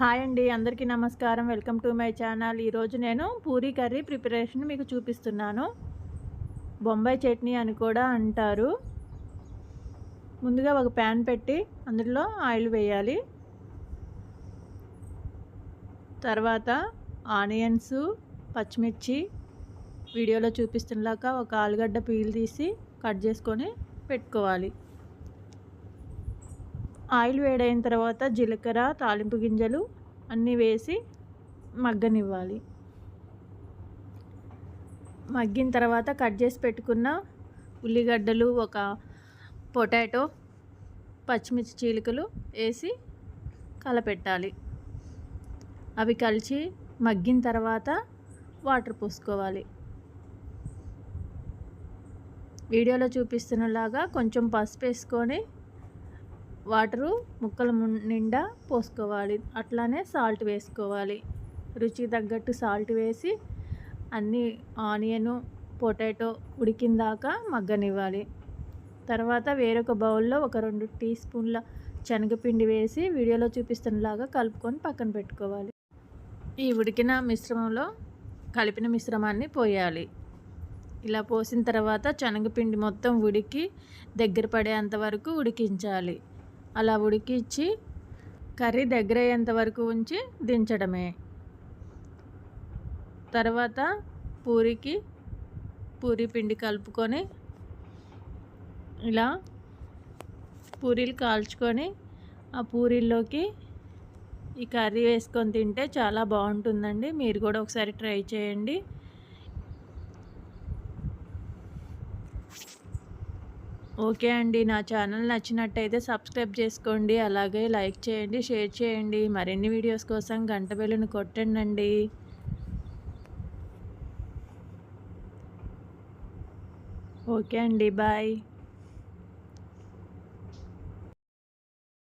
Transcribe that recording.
Hi అండి అందరికీ నమస్కారం. Welcome to my channel. ఈరోజు నేను పూరీ కర్రీ ప్రిపరేషన్ మీకు చూపిస్తున్నాను. బొంబాయి చట్నీ అని కూడా అంటారు. ముందుగా ఒక ప్యాన్ పెట్టి అందులో ఆయిల్ వేయాలి. తర్వాత ఆనియన్స్ పచ్చిమిర్చి వీడియోలో చూపిస్తున్నలాక ఒక ఆలుగడ్డ పీల్ తీసి కట్ చేసుకొని పెట్టుకోవాలి. ఆయిల్ వేడైన తర్వాత జీలకర్ర తాలింపు గింజలు అన్నీ వేసి మగ్గనివ్వాలి. మగ్గిన తర్వాత కట్ చేసి పెట్టుకున్న ఉల్లిగడ్డలు ఒక పొటాటో పచ్చిమిర్చి చీలికలు వేసి కలపెట్టాలి. అవి కలిసి మగ్గిన తర్వాత వాటర్ పోసుకోవాలి. వీడియోలో చూపిస్తున్నలాగా కొంచెం పసుపు వేసుకొని వాటరు ముక్కల నిండా పోసుకోవాలి. అట్లానే సాల్ట్ వేసుకోవాలి. రుచికి తగ్గట్టు సాల్ట్ వేసి అన్నీ ఆనియను పొటాటో ఉడికిందాక మగ్గనివ్వాలి. తర్వాత వేరొక బౌల్లో ఒక రెండు టీ స్పూన్ల శనగపిండి వేసి వీడియోలో చూపిస్తున్నలాగా కలుపుకొని పక్కన పెట్టుకోవాలి. ఈ ఉడికిన మిశ్రమంలో కలిపిన మిశ్రమాన్ని పోయాలి. ఇలా పోసిన తర్వాత శనగపిండి మొత్తం ఉడికి దగ్గర పడేంత వరకు ఉడికించాలి. అలా ఉడికించి కర్రీ దగ్గర అయ్యేంత వరకు ఉంచి దించడమే. తర్వాత పూరికి పూరి పిండి కలుపుకొని ఇలా పూరీలు కాల్చుకొని ఆ పూరీల్లోకి ఈ కర్రీ వేసుకొని తింటే చాలా బాగుంటుందండి. మీరు కూడా ఒకసారి ట్రై చేయండి. ఓకే అండి. నా ఛానల్ నచ్చినట్టయితే సబ్స్క్రైబ్ చేసుకోండి. అలాగే లైక్ చేయండి షేర్ చేయండి. మరిన్ని వీడియోస్ కోసం గంట బెల్లును కొట్టండి ఓకే అండి. బాయ్.